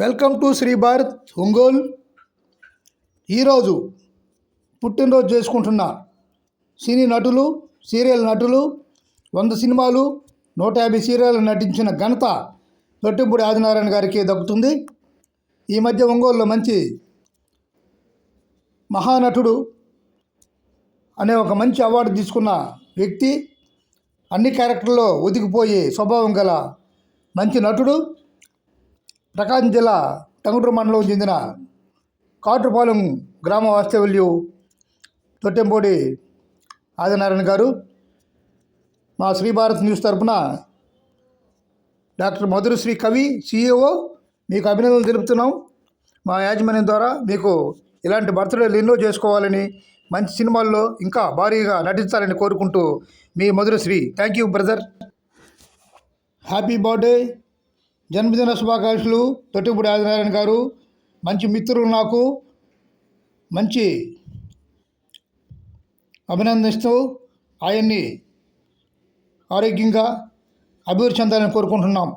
Welcome to Sri Bharat Ongole. ఈరోజు పుట్టినరోజు చేసుకుంటున్న సినీ నటులు సీరియల్ నటులు వంద సినిమాలు నూట యాభై సీరియల్ నటించిన ఘనత తొట్టింపుడి ఆదినారాయణ గారికి దక్కుతుంది. ఈ మధ్య ఒంగోలులో మంచి మహానటుడు అనే ఒక మంచి అవార్డు తీసుకున్న వ్యక్తి అన్ని క్యారెక్టర్లో ఒదిగిపోయే స్వభావం గల మంచి నటుడు. ప్రకాశం జిల్లా టంగుటూరు మండలం చెందిన కాటుపాలెం గ్రామ వాస్తవ్యులు తొట్టెంపూడి ఆదినారాయణ గారు మా శ్రీ భారత్ న్యూస్ తరపున డాక్టర్ మధురశ్రీ కవి సిఇఓ మీకు అభినందనలు తెలుపుతున్నాం. మా యాజమాన్యం ద్వారా మీకు ఇలాంటి బర్త్డేలు ఎన్నో చేసుకోవాలని మంచి సినిమాల్లో ఇంకా భారీగా నటించాలని కోరుకుంటూ మీ Madhurashri thank you brother happy birthday జన్మదిన శుభాకాంక్షలు తొట్టిపూడి ఆదినారాయణ గారు. మంచి మిత్రులు నాకు. మంచి అభినందిస్తూ ఆయన్ని ఆరోగ్యంగా అభివృద్ధి చెందాలని కోరుకుంటున్నాం.